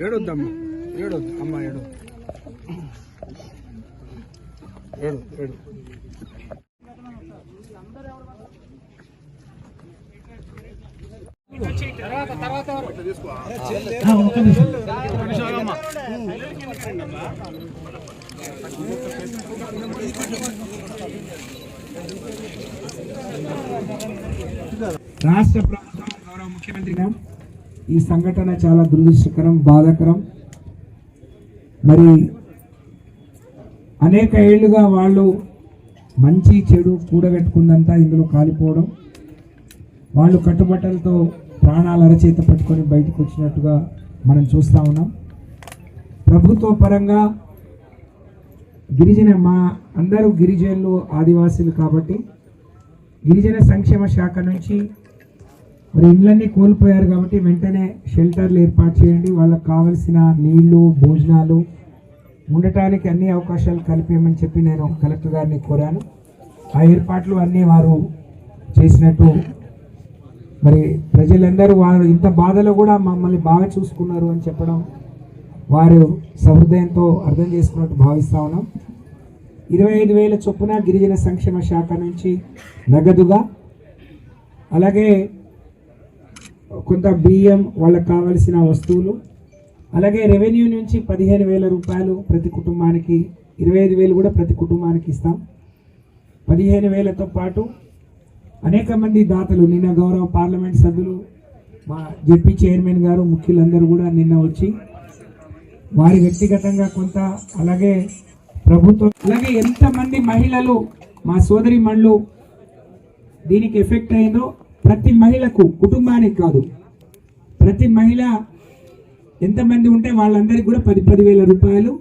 ఏడొద్దమ్మా. ఏడొద్దు. అమ్మ ఏడు. ఏడు ఏడు. రాష్ట్ర ప్రభుత్వం గౌరవ ముఖ్యమంత్రి గారు ఈ సంఘటన చాలా దురదృష్టకరం బాధాకరం. మరి అనేక ఏళ్ళుగా వాళ్ళు మంచి చెడు కూడగట్టుకుందంతా ఇందులో కాలిపోవడం వాళ్ళు కట్టుబట్టలతో ప్రాణాలు అరచేత పట్టుకొని బయటకు వచ్చినట్టుగా మనం చూస్తూ ఉన్నాం. ప్రభుత్వ పరంగా గిరిజన మా అందరూ గిరిజనులు ఆదివాసీలు కాబట్టి గిరిజన సంక్షేమ శాఖ నుంచి మరి ఇండ్లన్నీ కోల్పోయారు కాబట్టి వెంటనే షెల్టర్లు ఏర్పాటు చేయండి. వాళ్ళకి కావలసిన నీళ్ళు భోజనాలు ఉండటానికి అన్ని అవకాశాలు కల్పించమని చెప్పి నేను కలెక్టర్ గారిని కోరాను. ఆ ఏర్పాట్లు అన్నీ వారు చేసినట్టు మరి ప్రజలందరూ వారు ఇంత బాధలో కూడా మమ్మల్ని బాగా చూసుకున్నారు అని చెప్పడం వారు సహృదయంతో అర్థం చేసుకున్నట్టు భావిస్తా ఉన్నాం. ఇరవై ఐదు వేల చొప్పున గిరిజన సంక్షేమ శాఖ నుంచి నగదుగా అలాగే కొంత బియ్యం వాళ్ళకి కావలసిన వస్తువులు. అలాగే రెవెన్యూ నుంచి పదిహేను వేల రూపాయలు ప్రతి కుటుంబానికి ఇరవై ఐదు వేలు కూడా ప్రతి కుటుంబానికి ఇస్తాం. పదిహేను వేలతో పాటు అనేక మంది దాతలు నిన్న గౌరవ పార్లమెంట్ సభ్యులు మా జెడ్పీ చైర్మన్ గారు ముఖ్యులందరూ కూడా నిన్న వచ్చి వారి వ్యక్తిగతంగా కొంత అలాగే ప్రభుత్వం అలాగే ఎంతమంది మహిళలు మా సోదరి మళ్ళు దీనికి ఎఫెక్ట్ అయిందో ప్రతి మహిళకు కుటుంబానికి కాదు. ప్రతి మహిళ ఎంతమంది ఉంటే వాళ్ళందరికీ కూడా పది పది వేల రూపాయలు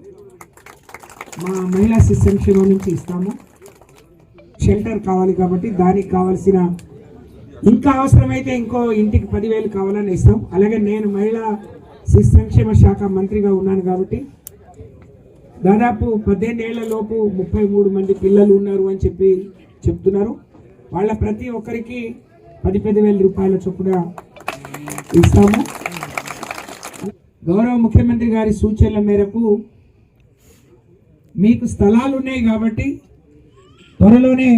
మా మహిళా శిశు నుంచి ఇస్తాము. షెల్టర్ కావాలి కాబట్టి దానికి కావాల్సిన ఇంకా అవసరమైతే ఇంకో ఇంటికి పదివేలు కావాలని ఇస్తాం. అలాగే నేను మహిళా శిశు సంక్షేమ శాఖ మంత్రిగా ఉన్నాను కాబట్టి దాదాపు పద్దెనిమిది లోపు ముప్పై మూడు మంది పిల్లలు ఉన్నారు అని చెప్పి చెప్తున్నారు. వాళ్ళ ప్రతి ఒక్కరికి పది పది వేల రూపాయల చొప్పున ఇస్తాము. గౌరవ ముఖ్యమంత్రి గారి సూచనల మేరకు మీకు స్థలాలు ఉన్నాయి కాబట్టి త్వరలోనే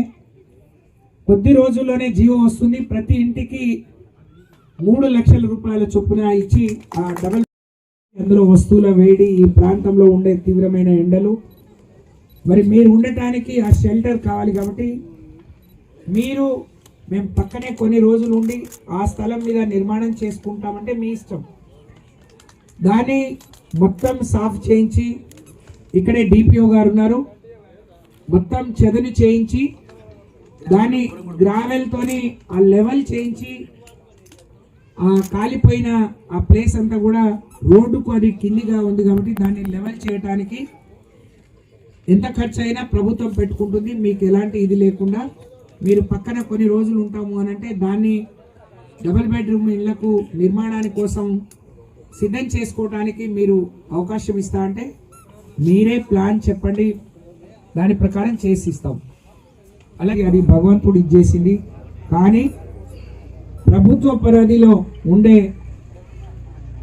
కొద్ది రోజుల్లోనే జీవో వస్తుంది. ప్రతి ఇంటికి మూడు లక్షల రూపాయల చొప్పున ఇచ్చి ఆ డబల్ అందులో వస్తువుల వేడి ఈ ప్రాంతంలో ఉండే తీవ్రమైన ఎండలు. మరి మీరు ఉండటానికి ఆ షెల్టర్ కావాలి కాబట్టి మీరు మేము పక్కనే కొన్ని రోజులు ఉండి ఆ స్థలం మీద నిర్మాణం చేసుకుంటామంటే మీ ఇష్టం. దాన్ని మొత్తం సాఫ్ చేయించి ఇక్కడే డిపిఓ గారు ఉన్నారు. మొత్తం చదును చేయించి దాన్ని గ్రావెల్తోని ఆ లెవెల్ చేయించి ఆ కాలిపోయిన ఆ ప్లేస్ అంతా కూడా రోడ్డుకు అది కిందిగా ఉంది కాబట్టి దాన్ని లెవెల్ చేయడానికి ఎంత ఖర్చు అయినా ప్రభుత్వం పెట్టుకుంటుంది. మీకు ఎలాంటి ఇది లేకుండా మీరు పక్కన కొన్ని రోజులు ఉంటాము అని అంటే దాన్ని డబుల్ బెడ్రూమ్ ఇళ్ళకు నిర్మాణాని కోసం సిద్ధం చేసుకోవడానికి మీరు అవకాశం ఇస్తా అంటే మీరే ప్లాన్ చెప్పండి. దాని ప్రకారం చేసి ఇస్తాం. అలాగే అది భగవంతుడు ఇచ్చేసింది కానీ ప్రభుత్వ పరిధిలో ఉండే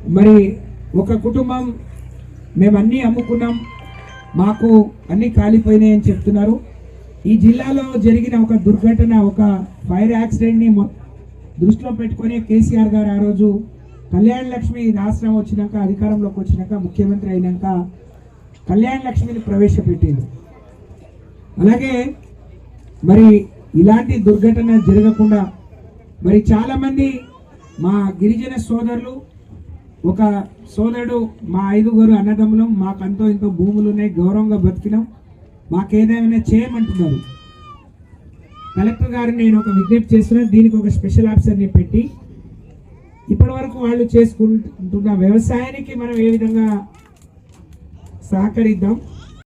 మరి ఒక కుటుంబం మేము అన్నీ అమ్ముకున్నాం. మాకు అన్నీ కాలిపోయినాయి అని చెప్తున్నారు. ఈ జిల్లాలో జరిగిన ఒక దుర్ఘటన ఒక ఫైర్ యాక్సిడెంట్ని దృష్టిలో పెట్టుకొని కేసీఆర్ గారు ఆ రోజు కళ్యాణ లక్ష్మి రాష్ట్రం వచ్చినాక అధికారంలోకి వచ్చినాక ముఖ్యమంత్రి అయినాక కళ్యాణ లక్ష్మిని ప్రవేశపెట్టింది. అలాగే మరి ఇలాంటి దుర్ఘటన జరగకుండా మరి చాలామంది మా గిరిజన సోదరులు ఒక సోదరుడు మా ఐదుగురు అన్నదమ్ములం మాకంతో ఇంతో భూములు ఉన్నాయి గౌరవంగా బతికినాం. మాకేదైనా చేయమంటున్నారు. కలెక్టర్ గారు నేను ఒక విజ్ఞప్తి చేస్తున్నా దీనికి ఒక స్పెషల్ ఆఫీసర్ని పెట్టి ఇప్పటి వరకు వాళ్ళు చేసుకుంటున్న వ్యవసాయానికి మనం ఏ విధంగా సహకరిద్దాం?